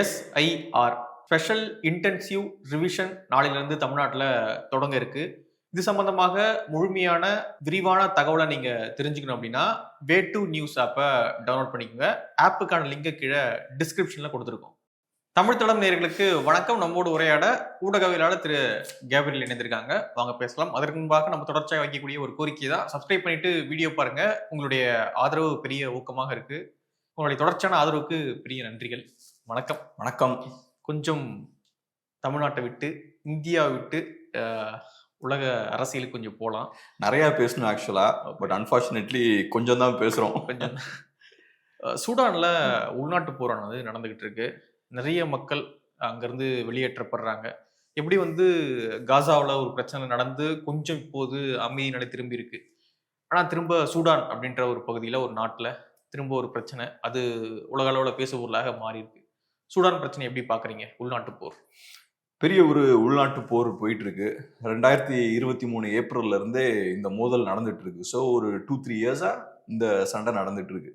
SIR special intensive revision நாளையிலிருந்து தமிழ்நாட்டில் தொடங்க இருக்கு. இது சம்பந்தமாக முழுமையான விரிவான தகவலை நீங்க தெரிஞ்சுக்கணும் அப்படின்னா வே டு நியூஸ் ஆப்பை டவுன்லோட் பண்ணிக்கோங்க. ஆப்புக்கான லிங்கை கீழே டிஸ்கிரிப்ஷன்ல கொடுத்துருக்கோம். தமிழ் தளம் நேர்களுக்கு வணக்கம். நம்மோடு உரையாட ஊடகவியலாளர் திரு கேப்ரியல் இணைந்திருக்காங்க. வாங்க பேசலாம். அதற்கு முன்பாக நம்ம தொடர்ச்சியாக வைக்கக்கூடிய ஒரு கோரிக்கை தான் சப்ஸ்கிரைப் பண்ணிட்டு வீடியோ பாருங்க. உங்களுடைய ஆதரவு பெரிய ஊக்கமாக இருக்கு. உங்களுடைய தொடர்ச்சியான ஆதரவுக்கு பெரிய நன்றிகள். வணக்கம். வணக்கம். கொஞ்சம் தமிழ்நாட்டை விட்டு இந்தியாவை விட்டு உலக அரசியலுக்கு கொஞ்சம் போகலாம் நிறைய பேசணும் ஆக்சுவலா பட் அன்பார்ச்சுனேட்லி கொஞ்சம் தான் பேசுறோம். கொஞ்சம். சூடான்ல உள்நாட்டு போரானது நடந்துகிட்டு இருக்கு. நிறைய மக்கள் அங்கிருந்து வெளியேற்றப்படுறாங்க. எப்படி வந்து காசாவில் ஒரு பிரச்சனை நடந்து கொஞ்சம் இப்போது அமைதி நிலை திரும்பி இருக்கு. ஆனால் திரும்ப சூடான் அப்படின்ற ஒரு பகுதியில் ஒரு நாட்டில் திரும்ப ஒரு பிரச்சனை. அது உலக அளவில் பேசு பொருளாக மாறி இருக்கு. சூடான் பிரச்சனை எப்படி பார்க்குறீங்க? உள்நாட்டு போர். பெரிய ஒரு உள்நாட்டு போர் போயிட்டு இருக்கு ரெண்டாயிரத்தி இருபத்தி மூணு ஏப்ரல்ல இருந்தே இந்த மோதல் நடந்துட்டு இருக்கு ஸோ ஒரு டூ த்ரீ இயர்ஸா இந்த சண்டை நடந்துட்டு இருக்கு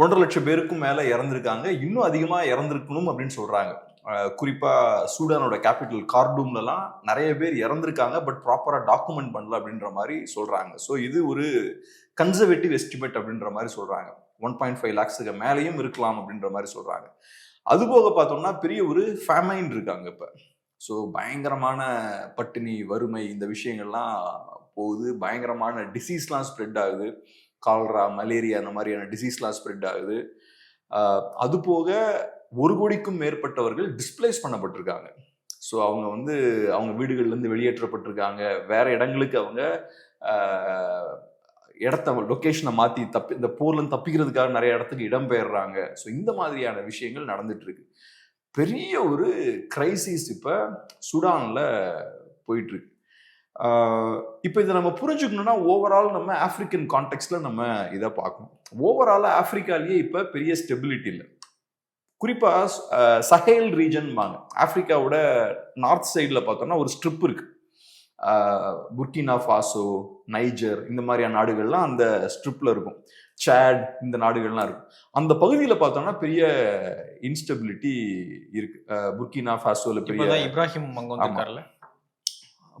ஒன்றரை லட்சம் பேருக்கும் மேல இறந்திருக்காங்க. இன்னும் அதிகமா இறந்திருக்கணும் அப்படின்னு சொல்றாங்க. குறிப்பாக குறிப்பா சூடானோட கேபிட்டல் கார்டூம்லலாம் நிறைய பேர் இறந்திருக்காங்க. பட் ப்ராப்பரா டாக்குமெண்ட் பண்ணல அப்படின்ற மாதிரி சொல்றாங்க. ஸோ இது ஒரு கன்சர்வேட்டிவ் எஸ்டிமேட் அப்படின்ற மாதிரி சொல்றாங்க. ஒன் பாயிண்ட் ஃபைவ் லேக்ஸுக்கு மேலேயும் இருக்கலாம் அப்படின்ற மாதிரி சொல்றாங்க. அது போக பார்த்தோம்னா பெரிய ஒரு ஃபேமைன் இருக்காங்க இப்போ. ஸோ பயங்கரமான பட்டினி வறுமை இந்த விஷயங்கள்லாம் போகுது. பயங்கரமான டிசீஸ்லாம் ஸ்ப்ரெட் ஆகுது. கால்ரா மலேரியா அந்த மாதிரியான டிசீஸ்லாம் ஸ்ப்ரெட் ஆகுது. அது போக ஒரு கோடிக்கும் மேற்பட்டவர்கள் டிஸ்பிளேஸ் பண்ணப்பட்டிருக்காங்க. ஸோ அவங்க வந்து அவங்க வீடுகள்லேருந்து வெளியேற்றப்பட்டிருக்காங்க. வேற இடங்களுக்கு அவங்க இடத்த லொக்கேஷனை மாற்றி தப்பி இந்த போர்லேருந்து தப்பிக்கிறதுக்காக நிறைய இடத்துக்கு இடம்பெயர்றாங்க. ஸோ இந்த மாதிரியான விஷயங்கள் நடந்துட்டு இருக்கு பெரிய ஒரு கிரைசிஸ் இப்போ சுடானில் போயிட்டுருக்கு. இப்போ இதை நம்ம புரிஞ்சுக்கணும்னா ஓவரால் நம்ம ஆஃப்ரிக்கன் கான்டெக்ட்ல நம்ம இதை பார்க்கணும் ஓவராலாக ஆப்பிரிக்காலேயே இப்போ பெரிய ஸ்டெபிலிட்டி இல்லை. குறிப்பாக சஹேல் ரீஜன் வாங்க ஆப்பிரிக்காவோட நார்த் சைடில் பார்த்தோம்னா ஒரு ஸ்ட்ரிப் இருக்கு. புர்கினா ஃபாசோ நைஜர் இந்த மாதிரியான நாடுகள்லாம் அந்த ஸ்ட்ரிப்ல இருக்கும். சேட் இந்த நாடுகள்லாம் இருக்கும். அந்த பகுதியில் பார்த்தோம்னா பெரிய இன்ஸ்டெபிலிட்டி இருக்கு. புர்கினா ஃபாசோல பெரிய இப்ராஹிம்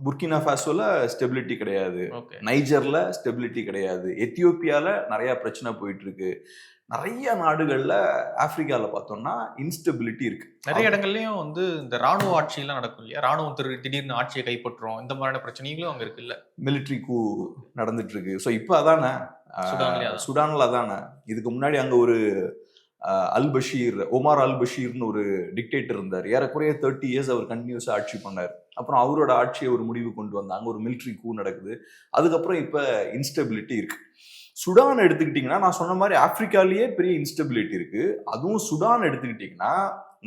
புர்கினா ஃபாசோல ஸ்டெபிலிட்டி கிடையாது. நைஜர்ல ஸ்டெபிலிட்டி கிடையாது. எத்தியோப்பியால நிறைய பிரச்சனை போயிட்டு இருக்கு. நிறைய நாடுகள்ல ஆப்பிரிக்கால பார்த்தோம்னா இன்ஸ்டெபிலிட்டி இருக்கு. நிறைய இடங்கள்லயும் வந்து இந்த ராணுவ ஆட்சியெல்லாம் நடக்கும் இல்லையா? ராணுவம் திரு திடீர்னு ஆட்சியை கைப்பற்றுறோம். இந்த மாதிரியான பிரச்சனைகளும் அங்க இருக்குல்ல மிலிட்ரி கூ நடந்துட்டு இருக்கு. ஸோ இப்போ அதானே. சுடான்ல அதானே? இதுக்கு முன்னாடி அங்க ஒரு அல் பஷீர் ஒமார் அல் பஷீர்னு ஒரு டிக்டேட்டர் இருந்தார். ஏறக்குறைய தேர்ட்டி இயர்ஸ் அவர் கண்டினியூஸா ஆட்சி பண்ணார். அப்புறம் அவரோட ஆட்சியை ஒரு முடிவு கொண்டு வந்தாங்க. ஒரு மிலிட்ரி கூ நடக்குது. அதுக்கப்புறம் இப்போ இன்ஸ்டெபிலிட்டி இருக்கு. சுடான் எடுத்துக்கிட்டிங்கன்னா நான் சொன்ன மாதிரி ஆப்பிரிக்காலேயே பெரிய இன்ஸ்டபிலிட்டி இருக்கு. அதுவும் சுடான் எடுத்துக்கிட்டிங்கன்னா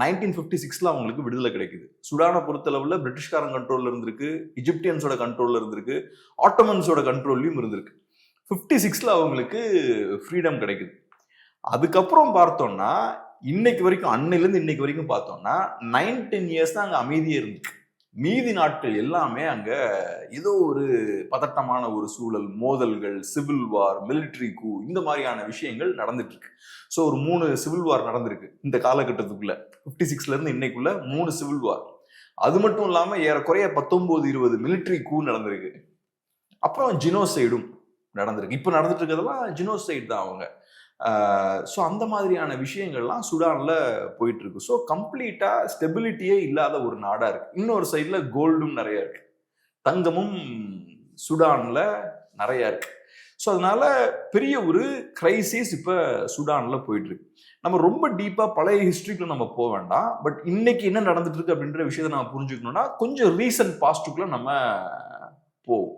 நைன்டீன் ஃபிஃப்டி சிக்ஸ்ல அவங்களுக்கு விடுதலை கிடைக்குது. சுடானை பொறுத்தளவில் பிரிட்டிஷ்காரன் கண்ட்ரோல்ல இருந்திருக்கு இஜிப்டியன்ஸோட கண்ட்ரோல்ல இருந்திருக்கு ஆட்டோமன்ஸோட கண்ட்ரோல்லையும் இருந்திருக்கு. ஃபிஃப்டி சிக்ஸ்ல அவங்களுக்கு ஃப்ரீடம் கிடைக்குது. அதுக்கப்புறம் பார்த்தோம்னா இன்னைக்கு வரைக்கும் அன்னையிலேருந்து இன்னைக்கு வரைக்கும் பார்த்தோம்னா நைன் டென் இயர்ஸ் தான் அங்கே அமைதியே இருந்துச்சு மீதி நாட்கள் எல்லாமே அங்க ஏதோ ஒரு பதட்டமான ஒரு சூழல் மோதல்கள் சிவில் வார் மிலிட்ரி கூ இந்த மாதிரியான விஷயங்கள் நடந்துட்டு இருக்கு ஸோ ஒரு மூணு சிவில் வார் நடந்திருக்கு இந்த காலகட்டத்துக்குள்ள. ஃபிஃப்டி சிக்ஸ்ல இருந்து இன்னைக்குள்ள மூணு சிவில் வார் அது மட்டும் இல்லாம ஏறக்குறைய பத்தொன்பது இருபது மிலிட்ரி கூ நடந்திருக்கு. அப்புறம் ஜினோசைடும் நடந்திருக்கு. இப்போ நடந்துட்டு இருக்கிறதெல்லாம் ஜினோசைட் தான் அவங்க. ஸோ அந்த மாதிரியான விஷயங்கள்லாம் சுடானில் போயிட்டு இருக்கு ஸோ கம்ப்ளீட்டாக ஸ்டெபிலிட்டியே இல்லாத ஒரு நாடாக இருக்கு. இன்னொரு சைடில் கோல்டும் நிறைய இருக்கு. தங்கமும் சுடானில் நிறைய இருக்கு. ஸோ அதனால பெரிய ஒரு கிரைசிஸ் இப்போ சுடானில் போயிட்டு இருக்கு நம்ம ரொம்ப டீப்பாக பழைய ஹிஸ்ட்ரிக்குள்ள நம்ம போக வேண்டாம். பட் இன்னைக்கு என்ன நடந்துட்டு இருக்கு அப்படின்ற விஷயத்தை நம்ம புரிஞ்சுக்கணும்னா கொஞ்சம் ரீசன்ட் பாஸ்ட்டுக்குள்ள நம்ம போவோம்.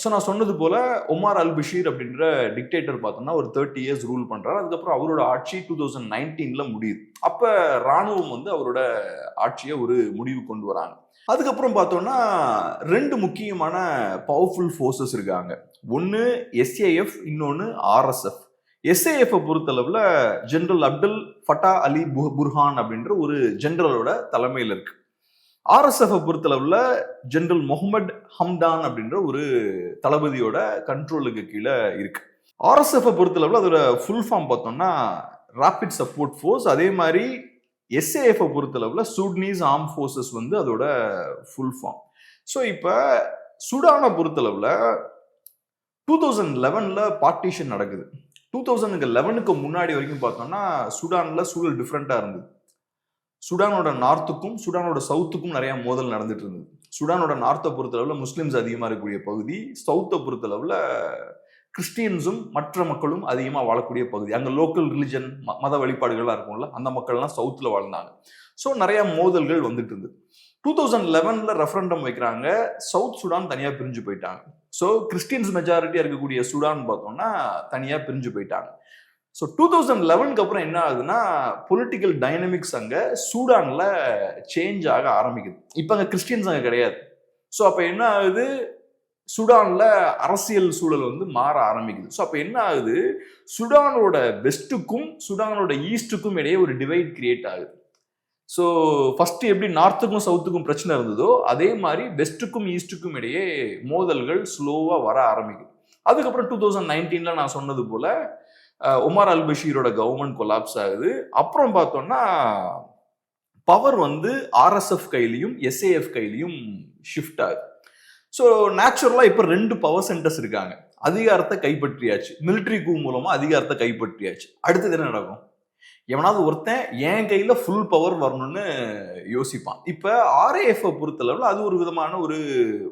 ஸோ நான் சொன்னது போல் ஒமார் அல் பஷீர் அப்படின்ற டிக்டேட்டர் பார்த்தோம்னா ஒரு தேர்ட்டி இயர்ஸ் ரூல் பண்ணுறாரு அதுக்கப்புறம் அவரோட ஆட்சி டூ தௌசண்ட் நைன்டீனில் முடியுது. அப்போ ராணுவம் வந்து அவரோட ஆட்சியை ஒரு முடிவு கொண்டு வராங்க. அதுக்கப்புறம் பார்த்தோம்னா ரெண்டு முக்கியமான பவர்ஃபுல் ஃபோர்ஸஸ் இருக்காங்க. ஒன்று எஸ்ஏஎஃப் இன்னொன்று ஆர்எஸ்எஃப் எஸ்ஏஎஃப் பொறுத்தளவில் general Abdul Fattah Ali Burhan அப்படின்ற ஒரு ஜென்ரலோட தலைமையில் இருக்குது ஆர்எஸ்எஃப் பொறுத்தளவில் ஜெனரல் முகமது ஹம்தான் அப்படின்ற ஒரு தளபதியோட கண்ட்ரோலுக்கு கீழே இருக்கு. ஆர்எஸ்எஃப் பொறுத்தளவில் அதோட ஃபுல் ஃபார்ம் பார்த்தோம்னா ராபிட் சப்போர்ட் ஃபோர்ஸ் அதே மாதிரி எஸ்ஏஎஃப் பொறுத்தளவில் சூட்னீஸ் ஆர்ம் ஃபோர்ஸஸ் வந்து அதோட ஃபுல் ஃபார்ம் ஸோ இப்போ சுடானை பொறுத்தளவில் டூ தௌசண்ட் லெவனில் பார்ட்டிஷன் நடக்குது. டூ தௌசண்ட் லெவனுக்கு முன்னாடி வரைக்கும் பார்த்தோம்னா சுடானில் சூழல் டிஃப்ரெண்ட்டாக இருந்தது. சுடானோட நார்த்துக்கும் சுடானோட சவுத்துக்கும் நிறைய மோதல் நடந்துட்டு இருந்தது. சுடானோட நார்த்தை பொறுத்தளவில் முஸ்லிம்ஸ் அதிகமாக இருக்கக்கூடிய பகுதி சவுத்தை பொறுத்தளவில் கிறிஸ்டியன்ஸும் மற்ற மக்களும் அதிகமாக வாழக்கூடிய பகுதி. அங்கே லோக்கல் ரிலிஜன் மத வழிபாடுகள்லாம் இருக்கும்ல அந்த மக்கள்லாம் சவுத்தில் வாழ்ந்தாங்க. ஸோ நிறைய மோதல்கள் வந்துட்டு இருந்தது. டூ தௌசண்ட் லெவனில் ரெஃபரண்டம் வைக்கிறாங்க சவுத் சுடான் தனியாக பிரிஞ்சு போயிட்டாங்க. ஸோ கிறிஸ்டியன்ஸ் மெஜாரிட்டியாக இருக்கக்கூடிய சுடான் பார்த்தோம்னா தனியாக பிரிஞ்சு போயிட்டாங்க. ஸோ டூ தௌசண்ட் லெவனுக்கு அப்புறம் என்ன ஆகுதுன்னா பொலிட்டிக்கல் டைனமிக்ஸ் அங்கே சூடானில் சேஞ்ச் ஆக ஆரம்பிக்குது. இப்போ அங்கே கிறிஸ்டியன்ஸ் அங்கே கிடையாது. ஸோ அப்போ என்ன ஆகுது? சுடானில் அரசியல் சூழல் வந்து மாற ஆரம்பிக்குது. ஸோ அப்போ என்ன ஆகுது? சுடானோட வெஸ்ட்டுக்கும் சுடானோட ஈஸ்ட்டுக்கும் இடையே ஒரு டிவைட் கிரியேட் ஆகுது. ஸோ ஃபஸ்ட்டு எப்படி நார்த்துக்கும் சவுத்துக்கும் பிரச்சனை இருந்ததோ அதே மாதிரி வெஸ்ட்டுக்கும் ஈஸ்ட்டுக்கும் இடையே மோதல்கள் ஸ்லோவாக வர ஆரம்பிக்குது. அதுக்கப்புறம் டூ தௌசண்ட் நைன்டீனில் நான் சொன்னது போல் உமர் அல் பஷீரோட கவர்மெண்ட் கொலாப்ஸ் ஆகுது. அப்புறம் பார்த்தோம்னா பவர் வந்து ஆர்எஸ்எஃப் கையிலையும் எஸ்ஏஎஃப் கையிலையும் ஷிஃப்ட் ஆகுது. ஸோ நேச்சுரலாக இப்போ ரெண்டு பவர் சென்டர்ஸ் இருக்காங்க. அதிகாரத்தை கைப்பற்றியாச்சு. மிலிட்ரி கூ மூலமாக அதிகாரத்தை கைப்பற்றியாச்சு. அடுத்தது என்ன நடக்கும்? எவனாவது ஒருத்தன் என் கையில் ஃபுல் பவர் வரணும்னு யோசிப்பான். இப்போ ஆர்ஏஎஃப் பொறுத்தளவில் அது ஒரு விதமான ஒரு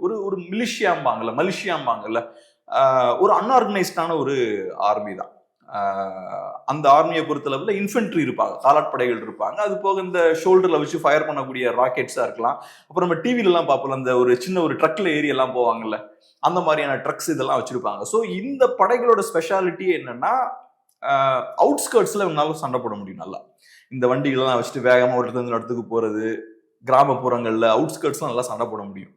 ஒரு ஒரு மிலிஷியாம்பாங்கல்ல மலிஷியாம்பாங்கல்ல ஒரு அன்ஆர்கனைஸ்டான ஒரு ஆர்மி தான். அந்த ஆர்மியை பொறுத்தளவுல இன்ஃபென்ட்ரி இருப்பாங்க காலாட்படைகள் இருப்பாங்க. அது போக இந்த ஷோல்டரில் வச்சு ஃபயர் பண்ணக்கூடிய ராக்கெட்ஸாக இருக்கலாம். அப்புறம் நம்ம டிவில பார்ப்போம் அந்த ஒரு சின்ன ஒரு ட்ரக்கில் ஏரியெல்லாம் போவாங்கல்ல அந்த மாதிரியான ட்ரக்ஸ் இதெல்லாம் வச்சுருப்பாங்க. ஸோ இந்த படைகளோட ஸ்பெஷாலிட்டி என்னென்னா அவுட்ஸ்கர்ட்ஸில் இவங்களால சண்டை போட முடியும் நல்லா. இந்த வண்டிகளெல்லாம் வச்சுட்டு வேகமாக ஒரு இடத்துல இடத்துக்கு போகிறது கிராமப்புறங்களில் அவுட்ஸ்கர்ட்ஸ்லாம் நல்லா சண்டை போட முடியும்.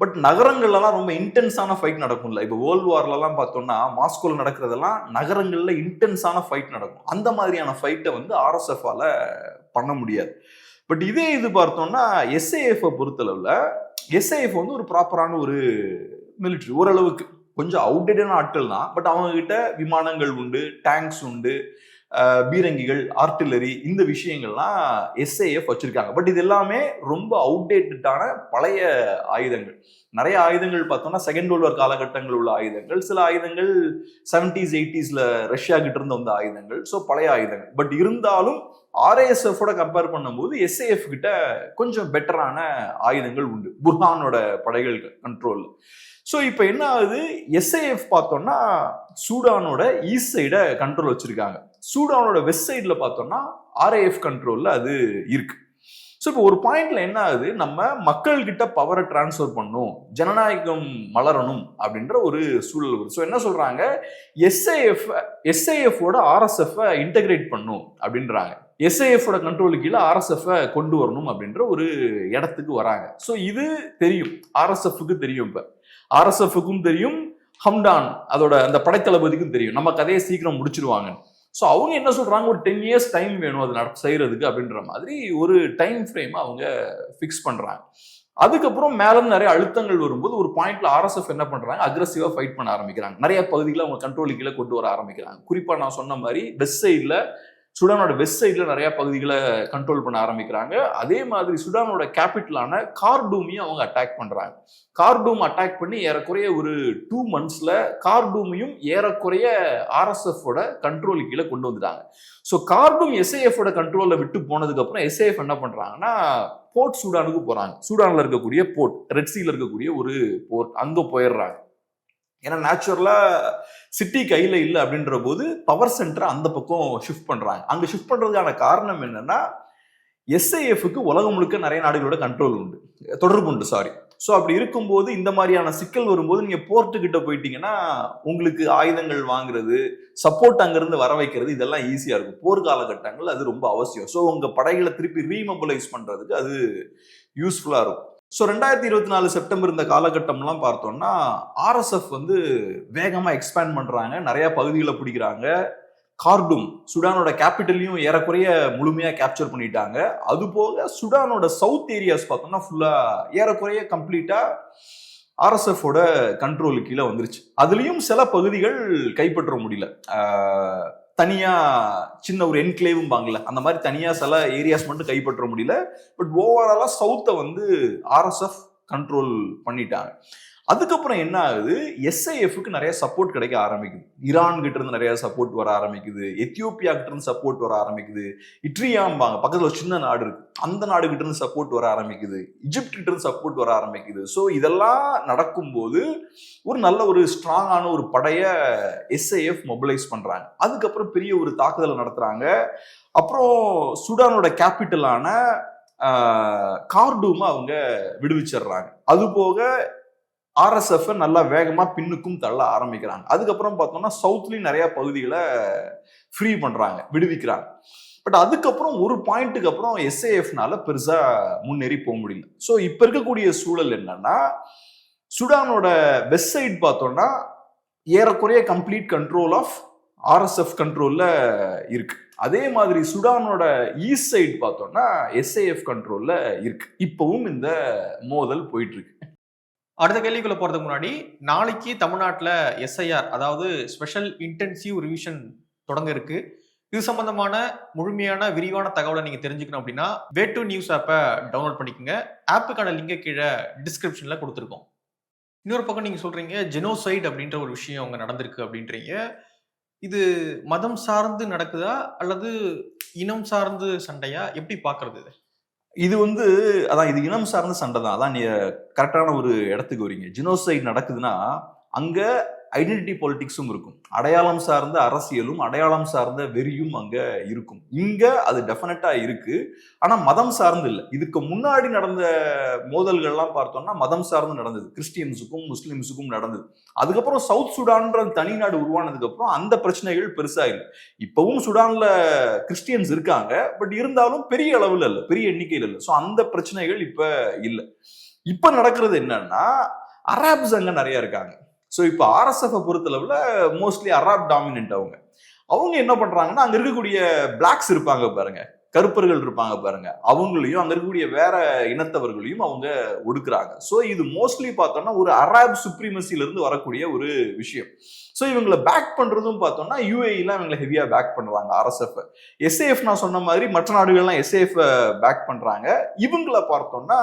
பட் நகரங்கள்லாம் ரொம்ப இன்டென்ஸான ஃபைட் நடக்கும்ல. இப்போ வேர்ல்டு வார்லலாம் பார்த்தோம்னா மாஸ்கோல நடக்கிறதெல்லாம் நகரங்களில் இன்டென்ஸான ஃபைட் நடக்கும். அந்த மாதிரியான ஃபைட்டை வந்து ஆர்எஸ்எஃபால பண்ண முடியாது. பட் இதே இது பார்த்தோம்னா எஸ்ஏஎஃப் பொறுத்தளவில் எஸ்ஏஎஃப் வந்து ஒரு ப்ராப்பரான ஒரு மிலிட்ரி ஓரளவுக்கு கொஞ்சம் அவுடேட்டான ஆட்கள் தான் பட் அவங்கக்கிட்ட விமானங்கள் உண்டு டேங்க்ஸ் உண்டு பீரங்கிகள் ஆர்டிலரி இந்த விஷயங்கள்லாம் எஸ்ஏஎஃப் வச்சிருக்காங்க. பட் இது எல்லாமே ரொம்ப அவுடேட்டடான பழைய ஆயுதங்கள். நிறைய ஆயுதங்கள் பார்த்தோம்னா செகண்ட் வேர்ல்டு வார் காலகட்டங்கள் உள்ள ஆயுதங்கள். சில ஆயுதங்கள் செவன்டிஸ் எயிட்டிஸ்ல ரஷ்யா கிட்ட இருந்து வந்த ஆயுதங்கள். ஸோ பழைய ஆயுதங்கள். பட் இருந்தாலும் ஆர்ஏஎஸ்எஃபோட கம்பேர் பண்ணும்போது எஸ்ஏஎஃப் கிட்ட கொஞ்சம் பெட்டரான ஆயுதங்கள் உண்டு. புர்ஹானோட படைகள் கண்ட்ரோல் ஸோ இப்போ என்ன ஆகுது? எஸ்ஏஎஃப் பார்த்தோம்னா சூடானோட ஈஸ்ட் சைடை கண்ட்ரோல் வச்சிருக்காங்க. சூடானோட வெஸ்ட் சைடில் பார்த்தோம்னா ஆர்ஏஎஃப் கண்ட்ரோலில் அது இருக்கு. ஸோ இப்போ ஒரு பாயிண்ட்ல என்ன ஆகுது? நம்ம மக்கள் கிட்ட பவரை டிரான்ஸ்ஃபர் பண்ணும். ஜனநாயகம் மலரணும் அப்படின்ற ஒரு சூழல் வருது. ஸோ என்ன சொல்றாங்க? எஸ்ஐஎஃப் எஸ்ஏஎஃபோட ஆர்எஸ்எஃப் இன்டகிரேட் பண்ணும் அப்படின்றாங்க. எஸ்ஐஎஃபோட கண்ட்ரோலுக்கு கீழே ஆர்எஸ்எஃப் கொண்டு வரணும் அப்படின்ற ஒரு இடத்துக்கு வராங்க. ஸோ இது தெரியும். ஆர்எஸ்எஃப்க்கு தெரியும் இப்போ. ஆர்எஸ்எஃப்க்கும் தெரியும். ஹம்டான் அதோட அந்த படைத்தளபதிக்கும் தெரியும். நம்ம கதையை சீக்கிரம் முடிச்சிருவாங்க ஸோ அவங்க என்ன சொல்கிறாங்க ஒரு டென் இயர்ஸ் டைம் வேணும் அது நட செய்கிறதுக்கு அப்படின்ற மாதிரி ஒரு டைம் ஃப்ரேம் அவங்க ஃபிக்ஸ் பண்ணுறாங்க அதுக்கப்புறம் மேலே நிறைய அழுத்தங்கள் வரும்போது ஒரு பாயிண்ட்ல ஆர்எஸ்எஃப் என்ன பண்றாங்க? அக்ரஸிவா ஃபைட் பண்ண ஆரம்பிக்கிறாங்க. நிறைய பகுதிகளை அவங்க கண்ட்ரோலுக்கு கீழே கொண்டு வர ஆரம்பிக்கிறாங்க. குறிப்பா நான் சொன்ன மாதிரி வெஸ்ட் சைடில் சுடானோட வெஸ்ட் சைடில் நிறையா பகுதிகளை கண்ட்ரோல் பண்ண ஆரம்பிக்கிறாங்க. அதே மாதிரி சுடானோட கேபிட்டலான கார்டூமையும் அவங்க அட்டாக் பண்ணுறாங்க கார்டூம் அட்டாக் பண்ணி ஏறக்குறைய ஒரு டூ மந்த்ஸில் கார்டூமையும் ஏறக்குறைய ஆர்எஸ்எஃபோட கண்ட்ரோல் கீழே கொண்டு வந்துட்டாங்க. ஸோ கார்டூம் எஸ்ஏஎஃபோட கண்ட்ரோலில் விட்டு போனதுக்கப்புறம் எஸ்ஏஎஃப் என்ன பண்ணுறாங்கன்னா போர்ட் சூடானுக்கு போகிறாங்க சூடானில் இருக்கக்கூடிய போர்ட் ரெட்சியில் இருக்கக்கூடிய ஒரு போர்ட் அங்கே போயிடுறாங்க. ஏன்னா நேச்சுரலா சிட்டி கையில இல்லை அப்படின்ற போது பவர் சென்டரை அந்த பக்கம் ஷிஃப்ட் பண்றாங்க. அங்க ஷிஃப்ட் பண்றதுக்கான காரணம் என்னன்னா எஸ்ஐஎஃப்க்கு உலகம் முழுக்க நிறைய நாடுகளோட கண்ட்ரோல் உண்டு. தொடர்பு உண்டு சாரி ஸோ அப்படி இருக்கும்போது இந்த மாதிரியான சிக்கல் வரும்போது நீங்க போர்ட்டு கிட்ட போயிட்டீங்கன்னா உங்களுக்கு ஆயுதங்கள் வாங்குறது சப்போர்ட் அங்கிருந்து வர வைக்கிறது இதெல்லாம் ஈஸியா இருக்கும். போர் காலகட்டங்கள் அது ரொம்ப அவசியம். ஸோ உங்க படைகளை திருப்பி ரீமொபலைஸ் பண்றதுக்கு அது யூஸ்ஃபுல்லா இருக்கும். ஸோ ரெண்டாயிரத்தி இருபத்தி நாலு செப்டம்பர் இந்த காலகட்டம்லாம் பார்த்தோம்னா ஆர்எஸ்எஃப் வந்து வேகமாக எக்ஸ்பேண்ட் பண்ணுறாங்க நிறையா பகுதிகளை பிடிக்கிறாங்க. கார்டூம் சுடானோட கேபிட்டலையும் ஏறக்குறைய முழுமையாக கேப்சர் பண்ணிட்டாங்க. அது போக சுடானோட சவுத் ஏரியாஸ் பார்த்தோம்னா ஃபுல்லாக ஏறக்குறைய கம்ப்ளீட்டாக ஆர்எஸ்எஃபோட கண்ட்ரோலு கீழே வந்துருச்சு. அதுலேயும் சில பகுதிகள் கைப்பற்ற முடியல. தனியா சின்ன ஒரு என்க்ளேவும்பாங்கல்ல அந்த மாதிரி தனியா சில ஏரியாஸ் மட்டும் கைப்பற்ற முடியல. பட் ஓவராலா சவுத்தை வந்து ஆர்எஸ்எஃப் கண்ட்ரோல் பண்ணிட்டாங்க. அதுக்கப்புறம் என்ன ஆகுது? எஸ்ஐஎஃப்க்கு நிறைய சப்போர்ட் கிடைக்க ஆரம்பிக்குது. ஈரான் கிட்ட இருந்து நிறைய சப்போர்ட் வர ஆரம்பிக்குது. எத்தியோப்பியா கிட்ட இருந்து சப்போர்ட் வர ஆரம்பிக்குது. இட்ரியாம்பாங்க. பக்கத்துல ஒரு சின்ன நாடு இருக்கு. அந்த நாடு கிட்ட இருந்து சப்போர்ட் வர ஆரம்பிக்குது. இஜிப்ட் கிட்ட இருந்து சப்போர்ட் வர ஆரம்பிக்குது. ஸோ இதெல்லாம் நடக்கும்போது ஒரு நல்ல ஒரு ஸ்ட்ராங்கான ஒரு படைய எஸ்ஐஎஃப் மொபிலைஸ் பண்றாங்க. அதுக்கப்புறம் பெரிய ஒரு தாக்குதலை நடத்துறாங்க. அப்புறம் சுடானோட கேபிட்டலான கார்டூமை அவங்க விடுவிச்சிடுறாங்க. அது போக ஆர்எஸ்எஃப் நல்லா வேகமாக பின்னுக்கும் தள்ள ஆரம்பிக்கிறாங்க. அதுக்கப்புறம் பார்த்தோம்னா சவுத்லேயும் நிறையா பகுதிகளை ஃப்ரீ பண்ணுறாங்க விடுவிக்கிறாங்க. பட் அதுக்கப்புறம் ஒரு பாயிண்ட்டுக்கு அப்புறம் எஸ்ஏஎஃப்னால பெருசாக முன்னேறி போக முடியல. ஸோ இப்போ இருக்கக்கூடிய சூழல் என்னன்னா சுடானோட வெஸ்ட் சைடு பார்த்தோம்னா ஏறக்குறைய கம்ப்ளீட் கண்ட்ரோல் ஆஃப் ஆர்எஸ்எஃப் கண்ட்ரோலில் இருக்கு. அதே மாதிரி சுடானோட ஈஸ்ட் சைடு பார்த்தோம்னா எஸ்ஏஎஃப் கண்ட்ரோலில் இருக்கு. இப்போவும் இந்த மோதல் போயிட்டு இருக்கு. அடுத்த கேள்விக்குள்ள போறதுக்கு முன்னாடி நாளைக்கு தமிழ்நாட்டில் எஸ்ஐஆர் அதாவது ஸ்பெஷல் இன்டென்சிவ் ரிவிஷன் தொடங்க இருக்கு இது சம்பந்தமான முழுமையான விரிவான தகவலை நீங்க தெரிஞ்சுக்கணும் அப்படின்னா வே டு நியூஸ் ஆப்பை டவுன்லோட் பண்ணிக்கோங்க. ஆப்புக்கான லிங்கை கீழே டிஸ்கிரிப்ஷன்ல கொடுத்துருக்கோம். இன்னொரு பக்கம் நீங்க சொல்றீங்க ஜெனோசைட் அப்படின்ற ஒரு விஷயம் அங்கே நடந்திருக்கு அப்படின்றீங்க. இது மதம் சார்ந்து நடக்குதா? அல்லது இனம் சார்ந்து சண்டையா? எப்படி பாக்குறது இது? இது வந்து அதான் இது இனம் சார்ந்த சண்டை தான். அதான் நீ கரெக்டான ஒரு இடத்துக்கு வரீங்க. ஜினோசைட் நடக்குதுன்னா அங்க ஐடென்டிட்டி பாலிட்டிக்ஸும் இருக்கும். அடையாளம் சார்ந்த அரசியலும் அடையாளம் சார்ந்த வெறியும் அங்கே இருக்கும். இங்கே அது டெஃபினட்டாக இருக்குது ஆனால் மதம் சார்ந்து இல்லை. இதுக்கு முன்னாடி நடந்த மோதல்கள்லாம் பார்த்தோம்னா மதம் சார்ந்து நடந்தது. கிறிஸ்டியன்ஸுக்கும் முஸ்லீம்ஸுக்கும் நடந்தது. அதுக்கப்புறம் சவுத் சுடான்ற தனி நாடு உருவானதுக்கப்புறம் அந்த பிரச்சனைகள் பெருசாக இல்லை இப்போவும் சுடானில் கிறிஸ்டியன்ஸ் இருக்காங்க. பட் இருந்தாலும் பெரிய அளவில் இல்லை. பெரிய எண்ணிக்கையில் இல்லை. ஸோ அந்த பிரச்சனைகள் இப்போ இல்லை. இப்போ நடக்கிறது என்னன்னா அராப்ஸ் அங்கே நிறையா இருக்காங்க. ஸோ இப்போ ஆர்எஸ்எஃப் பொறுத்தளவில் மோஸ்ட்லி அராப் டாமினன்ட் அவங்க. அவங்க என்ன பண்ணுறாங்கன்னா அங்கே இருக்கக்கூடிய பிளாக்ஸ் இருப்பாங்க பாருங்கள் கருப்பர்கள் இருப்பாங்க பாருங்க. அவங்களையும் அங்க இருக்கக்கூடிய வேற இனத்தவர்களையும் அவங்க ஒடுக்குறாங்க. ஸோ இது மோஸ்ட்லி பார்த்தோம்னா ஒரு அராப் சுப்ரீமசில இருந்து வரக்கூடிய ஒரு விஷயம். ஸோ இவங்களை பேக் பண்றதும் பார்த்தோம்னா யூஏஇல இவங்களை ஹெவியா பேக் பண்ணுவாங்க ஆர்எஸ்எஃப் எஸ்ஏஎஃப் நான் சொன்ன மாதிரி மற்ற நாடுகள்லாம் எஸ்ஏஎஃப் பேக் பண்றாங்க. இவங்கள பார்த்தோம்னா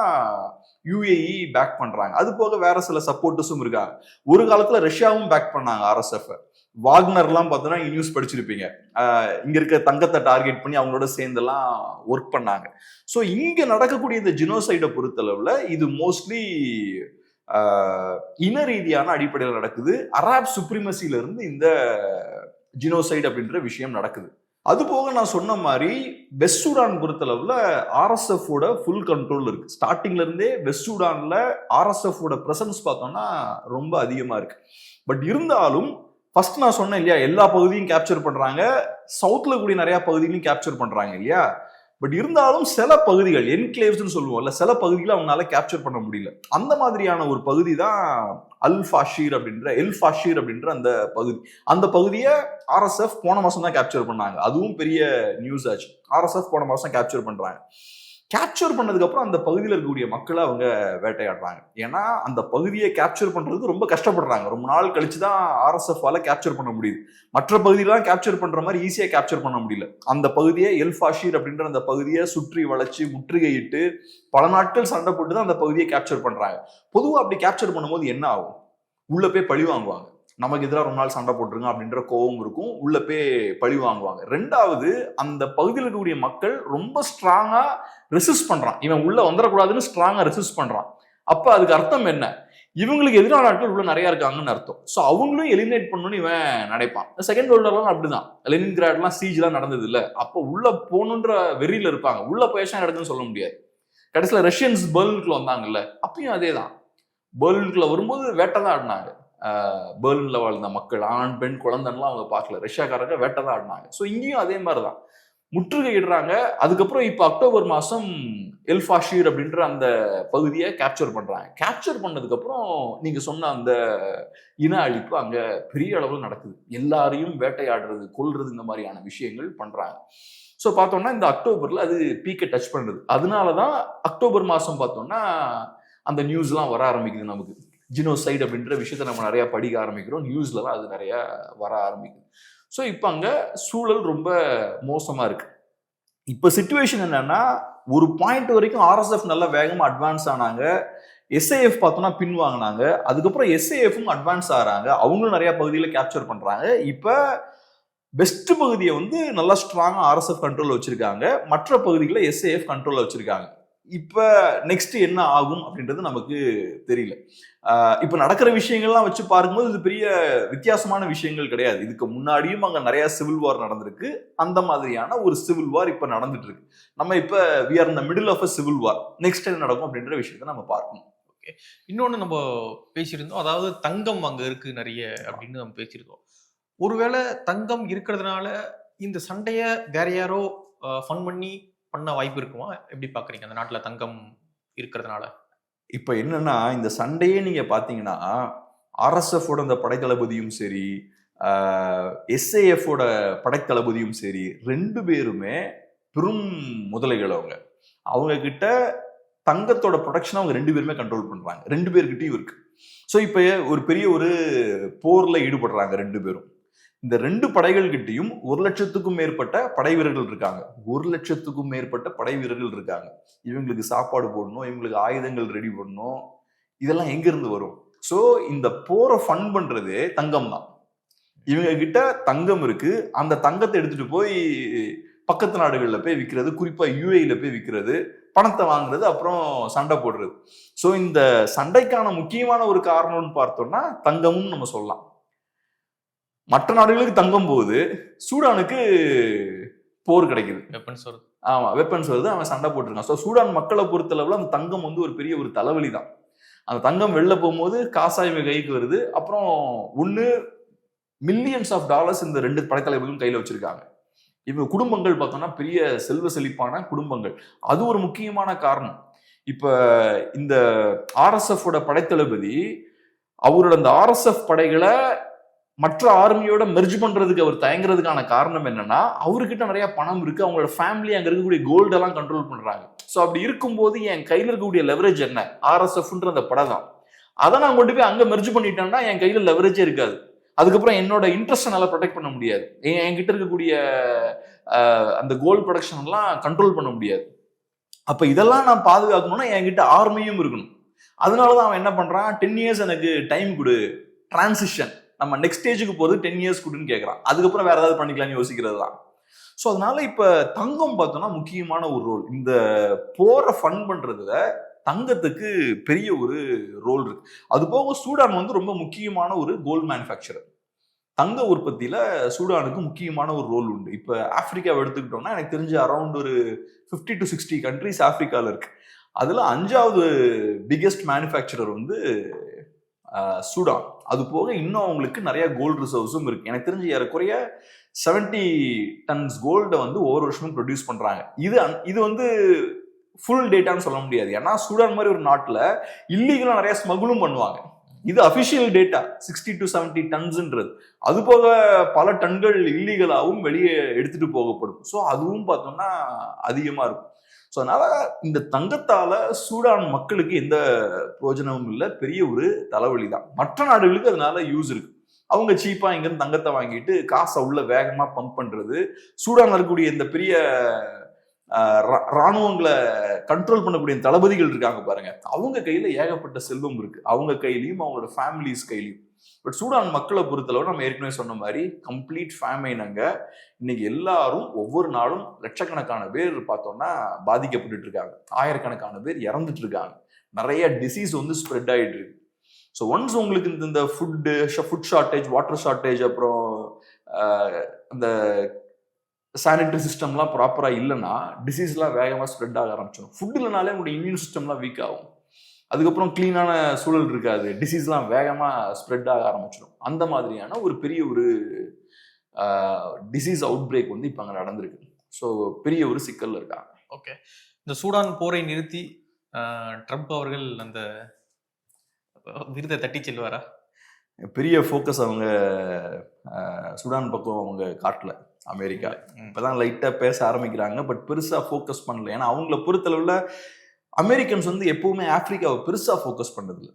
யூஏஇ பேக் பண்றாங்க. அது போக வேற சில சப்போர்ட்டர்ஸும் இருக்காங்க. ஒரு காலத்துல ரஷ்யாவும் பேக் பண்ணாங்க ஆர்எஸ்எஃப் வாக்னர்லாம் பார்த்தோன்னா நியூஸ் படிச்சிருப்பீங்க. இங்க இருக்க தங்கத்தை டார்கெட் பண்ணி அவங்களோட சேர்ந்தெல்லாம் ஒர்க் பண்ணாங்க. ஸோ இங்க நடக்கக்கூடிய இந்த ஜினோசைடை பொறுத்தளவுல இது மோஸ்ட்லி இன ரீதியான அடிப்படையில் நடக்குது. அராப் சுப்ரிமசில இருந்து இந்த ஜினோசைடு அப்படின்ற விஷயம் நடக்குது. அது போக நான் சொன்ன மாதிரி வெஸ்ட் சூடான் பொறுத்தளவுல ஆர்எஸ்எஃபோட ஃபுல் கண்ட்ரோல் இருக்கு. ஸ்டார்டிங்ல இருந்தே வெஸ்ட் சூடான்ல ஆர்எஸ்எஃபோட ஓட பிரசன்ஸ் பார்த்தோம்னா ரொம்ப அதிகமா இருக்கு. பட் இருந்தாலும் ஃபர்ஸ்ட் நான் சொன்னேன் இல்லையா எல்லா பகுதியும் கேப்சர் பண்றாங்க. சவுத்ல கூடிய நிறைய பகுதிகளையும் கேப்சர் பண்றாங்க இல்லையா? பட் இருந்தாலும் சில பகுதிகள் என்கிளேவ்ஸ்னு இல்லை சில பகுதிகளை அவங்களால கேப்சர் பண்ண முடியல. அந்த மாதிரியான ஒரு பகுதி தான் அல் ஃபாஷீர் அப்படின்ற எல் ஃபாஷீர் அப்படின்ற அந்த பகுதி. அந்த பகுதியை ஆர்எஸ்எஃப் போன மாதம் தான் கேப்சர் பண்ணாங்க. அதுவும் பெரிய நியூஸ் ஆச்சு. ஆர்எஸ்எஃப் போன மாதம் கேப்சர் பண்ணுறாங்க கேப்சர் பண்ணதுக்கப்புறம் அந்த பகுதியில் இருக்கக்கூடிய மக்களை அவங்க வேட்டையாடுறாங்க. ஏன்னா அந்த பகுதியை கேப்சர் பண்ணுறது ரொம்ப கஷ்டப்படுறாங்க. ரொம்ப நாள் கழிச்சு தான் ஆர்எஸ்எஃபால கேப்சர் பண்ண முடியுது. மற்ற பகுதியெல்லாம் கேப்சர் பண்ணுற மாதிரி ஈஸியாக கேப்சர் பண்ண முடியல. அந்த பகுதியை எல் ஃபாஷீர் அப்படின்ற அந்த பகுதியை சுற்றி வளைச்சு முற்றுகையிட்டு பல நாட்கள் சண்டை போட்டு தான் அந்த பகுதியை கேப்சர் பண்ணுறாங்க பொதுவாக அப்படி கேப்சர் பண்ணும்போது என்ன ஆகும்? உள்ளே போய் பழி வாங்குவாங்க. நமக்கு எதிராக ரொம்ப நாள் சண்டை போட்டுருங்க அப்படின்ற கோவம் இருக்கும். உள்ள போய் பழி வாங்குவாங்க. ரெண்டாவது அந்த பகுதியில் இருக்கக்கூடிய மக்கள் ரொம்ப ஸ்ட்ராங்கா ரெசிஸ்ட் பண்றான். இவன் உள்ள வந்துடக்கூடாதுன்னு ஸ்ட்ராங்கா ரெசிஸ்ட் பண்றான். அப்ப அதுக்கு அர்த்தம் என்ன? இவங்களுக்கு எதிரான ஆட்கள் உள்ள நிறைய இருக்காங்கன்னு அர்த்தம். ஸோ அவங்களும் எலிமினேட் பண்ணணும்னு இவன் நினைப்பான். செகண்ட் வேர்ல்டர்லாம் அப்படிதான். லெனின் கிராட்லாம் சீஜ்லாம் நடந்தது இல்லை அப்போ உள்ள போகணுன்ற வெறியில் இருப்பாங்க. உள்ள போயேஷன் நடக்குன்னு சொல்ல முடியாது. கடைசியில் ரஷ்யன்ஸ் பெர்லினுக்குள்ள வந்தாங்கல்ல அப்பயும் அதே தான் பெர்லினுக்குள்ள வரும்போது வேட்டை தான் ஆடினாங்க. பேர்லின்ல வாழ்ந்த மக்கள் ஆண் பெண் குழந்தைன்லாம் அவங்க பார்க்கல. ரஷ்யாக்காரங்க வேட்டை தான் ஆடினாங்க. ஸோ இங்கேயும் அதே மாதிரி தான் முற்றுகையிடுறாங்க அதுக்கப்புறம் இப்போ அக்டோபர் மாதம் எல்ஃபாஷீர் அப்படின்ற அந்த பகுதியை கேப்சர் பண்ணுறாங்க கேப்சர் பண்ணதுக்கப்புறம் நீங்கள் சொன்ன அந்த இன அழிப்பு அங்கே பெரிய அளவில் நடக்குது. எல்லாரையும் வேட்டையாடுறது கொல்றது இந்த மாதிரியான விஷயங்கள் பண்ணுறாங்க ஸோ பார்த்தோம்னா இந்த அக்டோபரில் அது பீக்கை டச் பண்ணுறது அதனால தான் அக்டோபர் மாதம் பார்த்தோம்னா அந்த நியூஸ்லாம் வர ஆரம்பிக்குது நமக்கு. ஜினோசைட் அப்படின்ற விஷயத்தை நம்ம நிறையா படிக்க ஆரம்பிக்கிறோம். நியூஸ்லலாம் அது நிறையா வர ஆரம்பிக்குது. ஸோ இப்போ அங்கே சூழல் ரொம்ப மோசமாக இருக்குது இப்போ சுச்சுவேஷன் என்னன்னா ஒரு பாயிண்ட் வரைக்கும் ஆர்எஸ்எஃப் நல்லா வேகமாக அட்வான்ஸ் ஆனாங்க. எஸ்ஏஎஃப் பார்த்தோம்னா பின் வாங்கினாங்க. அதுக்கப்புறம் எஸ்ஏஎஃப்பும் அட்வான்ஸ் ஆகிறாங்க. அவங்களும் நிறையா பகுதியில் கேப்சர் பண்ணுறாங்க இப்போ பெஸ்ட்டு பகுதியை வந்து நல்லா ஸ்ட்ராங்காக ஆர்எஸ்எஃப் கண்ட்ரோலில் வச்சுருக்காங்க. மற்ற பகுதிகளை எஸ்ஏஎஃப் கண்ட்ரோலில் வச்சுருக்காங்க. இப்போ நெக்ஸ்ட் என்ன ஆகும் அப்படின்றது நமக்கு தெரியல. இப்போ நடக்கிற விஷயங்கள்லாம் வச்சு பார்க்கும்போது இது பெரிய வித்தியாசமான விஷயங்கள் கிடையாது. இதுக்கு முன்னாடியும் அங்கே நிறையா சிவில் வார் நடந்திருக்கு. அந்த மாதிரியான ஒரு சிவில் வார் இப்போ நடந்துட்டு இருக்கு நம்ம இப்போ வி ஆர் இந்த middle of a civil war next என்ன நடக்கும் அப்படின்ற விஷயத்தை நம்ம பார்க்கணும். ஓகே இன்னொன்று நம்ம பேசியிருந்தோம். அதாவது தங்கம் அங்கே இருக்கு நிறைய அப்படின்னு நம்ம பேசியிருக்கோம் ஒருவேளை தங்கம் இருக்கிறதுனால இந்த சண்டையை வேற யாரோ ஃபன் பண்ணி பண்ண வாய்ப்பு இருக்குமா? எப்படி பார்க்குறீங்க அந்த நாட்டில் தங்கம் இருக்கிறதுனால. இப்போ என்னன்னா இந்த சண்டையே நீங்க பாத்தீங்கன்னா ஆர்எஸ்எஃபோட அந்த படைத்தளபதியும் சரி எஸ்ஏஎஃபோட படைத்தளபதியும் சரி ரெண்டு பேருமே பெரும் முதலைகள் அவங்க. அவங்க கிட்ட தங்கத்தோட ப்ரொடக்ஷன் அவங்க ரெண்டு பேருமே கண்ட்ரோல் பண்றாங்க. ரெண்டு பேர்கிட்டயும் இருக்கு. ஸோ இப்போ ஒரு பெரிய ஒரு போர்ல ஈடுபடுறாங்க ரெண்டு பேரும். இந்த ரெண்டு படைகள் கிட்டையும் ஒரு லட்சத்துக்கும் மேற்பட்ட படை வீரர்கள் இருக்காங்க. ஒரு லட்சத்துக்கும் மேற்பட்ட படை வீரர்கள் இருக்காங்க. இவங்களுக்கு சாப்பாடு போடணும் இவங்களுக்கு ஆயுதங்கள் ரெடி பண்ணணும். இதெல்லாம் எங்கிருந்து வரும்? ஸோ இந்த போரை ஃபன் பண்றதே தங்கம் தான். இவங்க கிட்ட தங்கம் இருக்கு. அந்த தங்கத்தை எடுத்துட்டு போய் பக்கத்து நாடுகளில் போய் விற்கிறது குறிப்பா யூஏல போய் விற்கிறது பணத்தை வாங்குறது அப்புறம் சண்டை போடுறது. ஸோ இந்த சண்டைக்கான முக்கியமான ஒரு காரணம்னு பார்த்தோம்னா தங்கமும் நம்ம சொல்லலாம். மற்ற நாடுகளுக்கு தங்கம் போகுது சூடானுக்கு போர் கிடைக்குது. வெப்பன்ஸ் வருது ஆமா வெப்பன்ஸ் வருது அவன் சண்டை போட்டிருக்கான் ஸோ சூடான் மக்களை பொறுத்தளவுல அந்த தங்கம் வந்து ஒரு பெரிய ஒரு தலைவலி தான் அந்த தங்கம் வெளில போகும்போது காசா இவங்க கைக்கு வருது. அப்புறம் ஒன்று மில்லியன்ஸ் ஆஃப் டாலர்ஸ் இந்த ரெண்டு படைத்தலைவர்களும் கையில வச்சிருக்காங்க. இவங்க குடும்பங்கள் பார்த்தோம்னா பெரிய செல்வ செழிப்பான குடும்பங்கள். அது ஒரு முக்கியமான காரணம். இப்ப இந்த ஆர்எஸ்எஃப் படைத்தளபதி அவரோட அந்த ஆர்எஸ்எஃப் படைகளை மற்ற ஆர்மியோட மெர்ஜ் பண்றதுக்கு அவர் தயங்குறதுக்கான காரணம் என்னன்னா அவர்கிட்ட நிறைய பணம் இருக்கு. அவங்களோட ஃபேமிலி அங்க இருக்கக்கூடிய கோல்டு எல்லாம் கண்ட்ரோல் பண்றாங்க. ஸோ அப்படி இருக்கும்போது என் கையில் இருக்கக்கூடிய லெவரேஜ் என்ன? ஆர்எஸ்எஃப்ன்ற அந்த படம் தான். அதை நான் கொண்டு போய் அங்க மெர்ஜ் பண்ணிட்டேன்னா என் கையில லெவரேஜே இருக்காது. அதுக்கப்புறம் என்னோட இன்ட்ரெஸ்ட் நல்லா ப்ரொடெக்ட் பண்ண முடியாது. என் என்கிட்ட இருக்கக்கூடிய அந்த கோல்டு ப்ரொடக்ஷன் எல்லாம் கண்ட்ரோல் பண்ண முடியாது. அப்ப இதெல்லாம் நான் பாதுகாக்கணும்னா என்கிட்ட ஆர்மியும் இருக்கணும். அதனாலதான் அவன் என்ன பண்றான்? டென் இயர்ஸ் எனக்கு டைம் கொடு. டிரான்சிஷன் நம்ம நெக்ஸ்ட் ஸ்டேஜுக்கு போகிறது டென் இயர்ஸ் கொடுன்னு கேட்குறான் அதுக்கப்புறம் வேற ஏதாவது பண்ணிக்கலாம்னு யோசிக்கிறது தான் ஸோ அதனால இப்போ தங்கம் பார்த்தோம்னா முக்கியமான ஒரு ரோல் இந்த போரை ஃபன் பண்றதுல தங்கத்துக்கு பெரிய ஒரு ரோல் இருக்கு. அது போக சூடான் வந்து ரொம்ப முக்கியமான ஒரு கோல்டு மேனுஃபேக்சரர் தங்க உற்பத்தியில சூடானுக்கு முக்கியமான ஒரு ரோல் உண்டு. இப்போ ஆப்பிரிக்காவை எடுத்துக்கிட்டோம்னா எனக்கு தெரிஞ்ச அரௌண்ட் ஒரு 50 டு சிக்ஸ்டி கண்ட்ரிஸ் ஆப்பிரிக்காவில் இருக்கு. அதில் அஞ்சாவது பிக்கெஸ்ட் மேனுஃபேக்சரர் வந்து சூடான். அது போக இன்னும் அவங்களுக்கு நிறைய கோல்டு ரிசர்வ்ஸும் இருக்கு. எனக்கு தெரிஞ்சு ஏறக்குறைய 70 டன்ஸ் கோல்டை வந்து ஒவ்வொரு வருஷமும் ப்ரொடியூஸ் பண்றாங்க. இது இது வந்து ஃபுல் டேட்டான்னு சொல்ல முடியாது. ஏன்னா சூடான் மாதிரி ஒரு நாட்டில் இல்லீகலாக நிறைய ஸ்மகுளும் பண்ணுவாங்க. இது அஃபிஷியல் டேட்டா சிக்ஸ்டி டு 70 டன்ஸ்ன்றது அது போக பல டன்கள் இல்லீகலாகவும் வெளியே எடுத்துட்டு போகப்படும். ஸோ அதுவும் பார்த்தோம்னா அதிகமாக இருக்கும். ஸோ அதனால இந்த தங்கத்தால சூடான் மக்களுக்கு எந்த பிரயோஜனமும் இல்லை. பெரிய ஒரு தலைவலி தான். மற்ற நாடுகளுக்கு அதனால யூஸ் இருக்கு. அவங்க சீப்பா இங்கிருந்து தங்கத்தை வாங்கிட்டு காசை உள்ள வேகமா பம்ப் பண்றது சூடான்ல இருக்கக்கூடிய இந்த பெரிய ரா- ராணுவங்களை கண்ட்ரோல் பண்ணக்கூடிய தளபதிகள் இருக்காங்க பாருங்க. அவங்க கையில ஏகப்பட்ட செல்வம் இருக்கு. அவங்க கையிலையும் அவங்களோட ஃபேமிலிஸ் கையிலையும். பட் சூடான் மக்களை பொறுத்தளவு நம்ம ஏற்கனவே சொன்ன மாதிரி கம்ப்ளீட் ஃபேமைனாங்க இன்னைக்கு எல்லாரும் ஒவ்வொரு நாளும் லட்சக்கணக்கான பேர் பார்த்தோம்னா பாதிக்கப்பட்டுட்டு இருக்காங்க. ஆயிரக்கணக்கான பேர் இறந்துட்டு இருக்காங்க. நிறைய டிசீஸ் வந்து ஸ்ப்ரெட் ஆயிட்டு இருக்கு. ஸோ ஒன்ஸ் உங்களுக்கு இந்த இந்த food food shortage water shortage அப்புறம் இந்த அந்த சானிட்டரி சிஸ்டம்லாம் ப்ராப்பராக இல்லைன்னா டிசீஸ்லாம் வேகமாக ஸ்ப்ரெட் ஆக ஆரம்பிச்சிடும். ஃபுட் இல்லைனாலே உங்களுடைய இம்யூன் சிஸ்டம்லாம் வீக் ஆகும். அதுக்கப்புறம் க்ளீனான சூழல் இருக்காது. டிசீஸ்லாம் வேகமாக ஸ்ப்ரெட் ஆக ஆரம்பிச்சிடும். அந்த மாதிரியான ஒரு பெரிய ஒரு டிசீஸ் அவுட் பிரேக் வந்து இப்போ அங்கே நடந்திருக்கு. ஸோ பெரிய ஒரு சிக்கல்ல இருக்காங்க. ஓகே இந்த சூடான் போரை நிறுத்தி ட்ரம்ப் அவர்கள் அந்த விருதை தட்டி செல்வாரா? பெரிய ஃபோக்கஸ் அவங்க சுடான் பக்கம் அவங்க காட்டல அமெரிக்கா. இப்பதான் லைட்டா பேச ஆரம்பிக்கிறாங்க பட் பெருசா ஃபோக்கஸ் பண்ணல. ஏன்னா அவங்கள பொறுத்தளவுல அமெரிக்கன்ஸ் வந்து எப்பவுமே ஆப்பிரிக்காவை பெருசாக ஃபோக்கஸ் பண்ணதில்ல.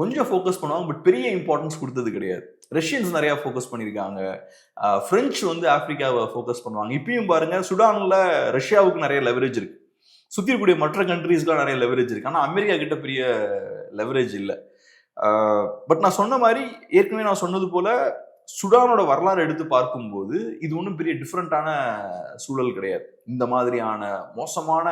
கொஞ்சம் ஃபோக்கஸ் பண்ணுவாங்க பட் பெரிய இம்பார்ட்டன்ஸ் கொடுத்தது கிடையாது. ரஷ்யன்ஸ் நிறையா ஃபோக்கஸ் பண்ணியிருக்காங்க. ஃப்ரெஞ்சு வந்து ஆப்பிரிக்காவை ஃபோக்கஸ் பண்ணுவாங்க. இப்பயும் பாருங்க சுடானில் ரஷ்யாவுக்கு நிறைய லெவரேஜ் இருக்கு. சுற்றி இருக்கக்கூடிய மற்ற கண்ட்ரீஸ்க்குலாம் நிறைய லெவரேஜ் இருக்கு. ஆனால் அமெரிக்கா கிட்ட பெரிய லெவரேஜ் இல்லை. பட் நான் சொன்ன மாதிரி ஏற்கனவே நான் சொன்னது போல சுடானோட வரலாறு எடுத்து பார்க்கும்போது இது ஒன்றும் பெரிய டிஃப்ரெண்ட்டான சூழல் கிடையாது. இந்த மாதிரியான மோசமான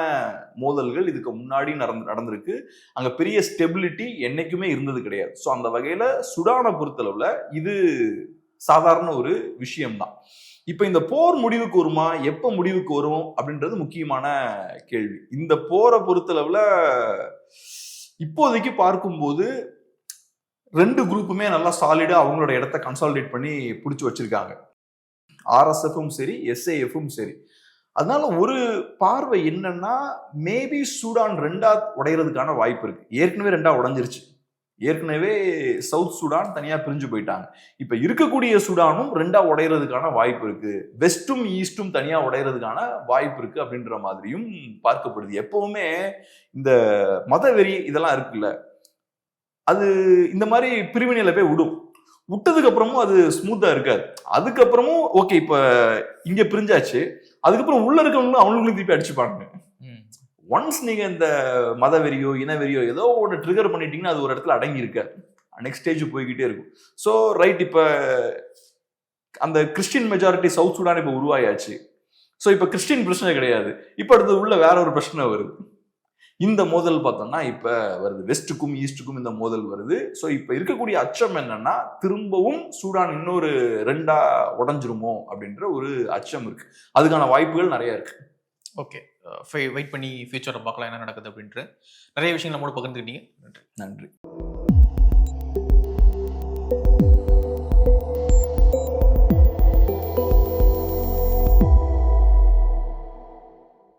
மோதல்கள் இதுக்கு முன்னாடி நடந்து நடந்திருக்கு. அங்கே பெரிய ஸ்டெபிலிட்டி என்றைக்குமே இருந்தது கிடையாது. ஸோ அந்த வகையில் சுடானை பொறுத்தளவில் இது சாதாரண ஒரு விஷயம்தான். இப்போ இந்த போர் முடிவுக்கு வருமா? எப்போ முடிவுக்கு வரும்? அப்படின்றது முக்கியமான கேள்வி. இந்த போரை பொறுத்தளவில் இப்போதைக்கு பார்க்கும்போது ரெண்டு குரூப்புமே நல்லா சாலிடாக அவங்களோட இடத்த கன்சாலிடேட் பண்ணி பிடிச்சி வச்சிருக்காங்க. ஆர்எஸ்எஃப்பும் சரி எஸ்ஏஎஃப்பும் சரி. அதனால ஒரு பார்வை என்னன்னா மேபி சூடான் ரெண்டா உடையிறதுக்கான வாய்ப்பு இருக்கு. ஏற்கனவே ரெண்டா உடஞ்சிருச்சு. ஏற்கனவே சவுத் சூடான் தனியா பிரிஞ்சு போயிட்டாங்க. இப்ப இருக்கக்கூடிய சூடானும் ரெண்டா உடையறதுக்கான வாய்ப்பு இருக்கு. வெஸ்டும் ஈஸ்டும் தனியா உடையறதுக்கான வாய்ப்பு இருக்கு அப்படின்ற மாதிரியும் பார்க்கப்படுது. எப்பவுமே இந்த மதவெறி இதெல்லாம் இருக்குல்ல அது இந்த மாதிரி பிரிவினையில போய் விடும். விட்டதுக்கு அப்புறமும் அது ஸ்மூத்தா இருக்காது. அதுக்கப்புறமும் ஓகே இப்ப இங்க பிரிஞ்சாச்சு. அதுக்கப்புறம் உள்ள இருக்கவங்களும் அவங்களுக்கும் திருப்பி அடிச்சுப்பாங்க. ஒன்ஸ் நீங்க இந்த மதவெறியோ இனவெறியோ ஏதோ ஒன்று ட்ரிகர் பண்ணிட்டீங்கன்னா அது ஒரு இடத்துல அடங்கி இருக்காது. நெக்ஸ்ட் ஸ்டேஜ் போய்கிட்டே இருக்கும். ஸோ ரைட் இப்ப அந்த கிறிஸ்டின் மெஜாரிட்டி சவுத் சூடான் இப்ப உருவாயாச்சு. ஸோ இப்ப கிறிஸ்டின் பிரச்சனை கிடையாது. இப்ப அடுத்து உள்ள வேற ஒரு பிரச்சனை வருது. இந்த மோதல் பார்த்தோம்னா இப்ப வருது. வெஸ்ட்டுக்கும் ஈஸ்ட்டுக்கும் இந்த மோதல் வருது. ஸோ இப்ப இருக்கக்கூடிய அச்சம் என்னன்னா திரும்பவும் சூடான் இன்னொரு ரெண்டா உடஞ்சிருமோ அப்படின்ற ஒரு அச்சம் இருக்கு. அதுக்கான வாய்ப்புகள் நிறைய இருக்கு. ஓகே வெயிட் பண்ணி ஃபியூச்சரை பார்க்கலாம் என்ன நடக்குது அப்படின்ட்டு. நிறைய விஷயங்கள் நம்மளோட பகிர்ந்துக்கிட்டீங்க. நன்றி. நன்றி.